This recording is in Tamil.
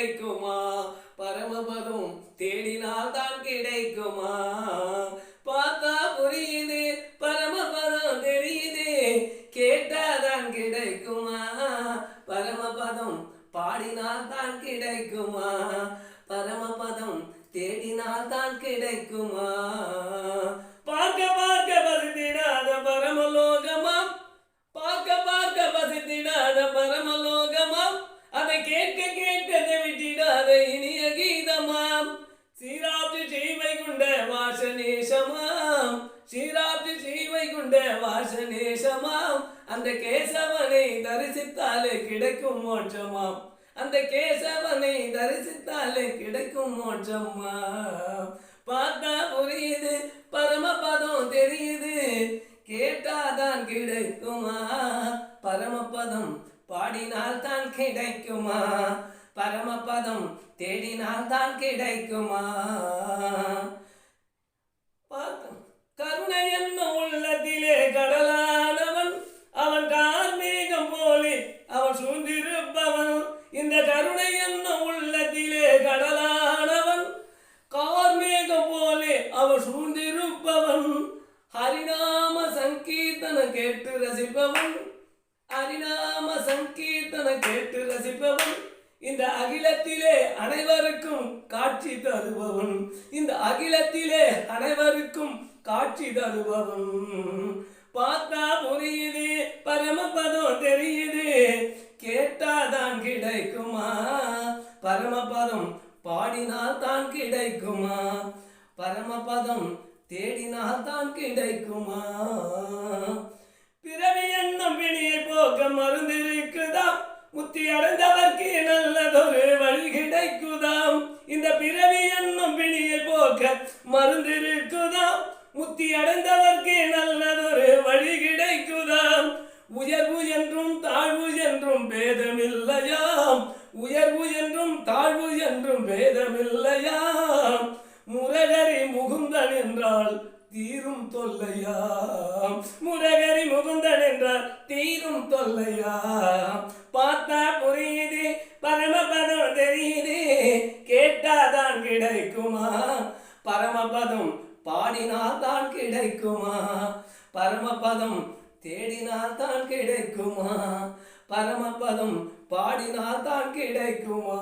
கிடைக்குமா? பரமபதம் தேடினால் தான் கிடைக்குமா? பார்த்தா புரியுது பரமபதம் தெரியுது. கேட்டாதான் கிடைக்குமா? பரமபதம் பாடினால் தான் கிடைக்குமா? பரமபதம் தேடினால் தான் கிடைக்குமா? வாசனேசமாம் சீராப்தி செய்வை கொண்ட வாசனேசமாம் அந்த கேசவனை தரிசித்தாலே கிடைக்கும் மோட்சமாம். அந்த கேசவனை தரிசித்தாலே கிடைக்கும் மோட்சமா பார்த்தா புரியுது பரமபதம் தெரியுது. கேட்டாதான் கிடைக்குமா? பரமபதம் பாடினால் தான் கிடைக்குமா? பரமபதம் தேடினால் தான் கிடைக்குமா? சூழ்ந்திருப்பவன் ஹரிநாம சங்கீர்த்தன கேட்டு ரசிப்பவன். ஹரிநாம சங்கீர்த்தன கேட்டு ரசிப்பவன். இந்த அகிலத்திலே அனைவருக்கும் காட்சி தருபவன். இந்த அகிலத்திலே அனைவருக்கும் காட்சி தருபவன். பார்த்தா புரியுது பரமபதம் தெரியுது. கேட்டாதான் கிடைக்குமா? பரமபதம் பாடினால் தான் கிடைக்குமா? பரமபதம் தேடினால்தான் கிடைக்குமா? பிறவி எண்ணம் பிணியை போக்க மருந்து இருக்குதாம் முத்தி அடைந்தவர்க்கு நல்லதொரு வழி கிடைக்குதாம் இந்த பிறவி எண்ணம் பிணியை போக்க மருந்து இருக்குதாம் முத்தி அடைந்தவர்க்கு நல்லதொரு வழி கிடைக்குதாம் உயர்வு என்றால் தீரும் தொல்லையாம் முருகரி முகுந்தன் என்றால் தீரும் தொல்லையாம் பார்த்தா புரியுது பரமபதம் தெரியுது கேட்டாதான் கிடைக்குமா? பரமபதம் பாடினால்தான் கிடைக்குமா? பரமபதம் தேடினால்தான் கிடைக்குமா? பரமபதம் பாடினால்தான் கிடைக்குமா?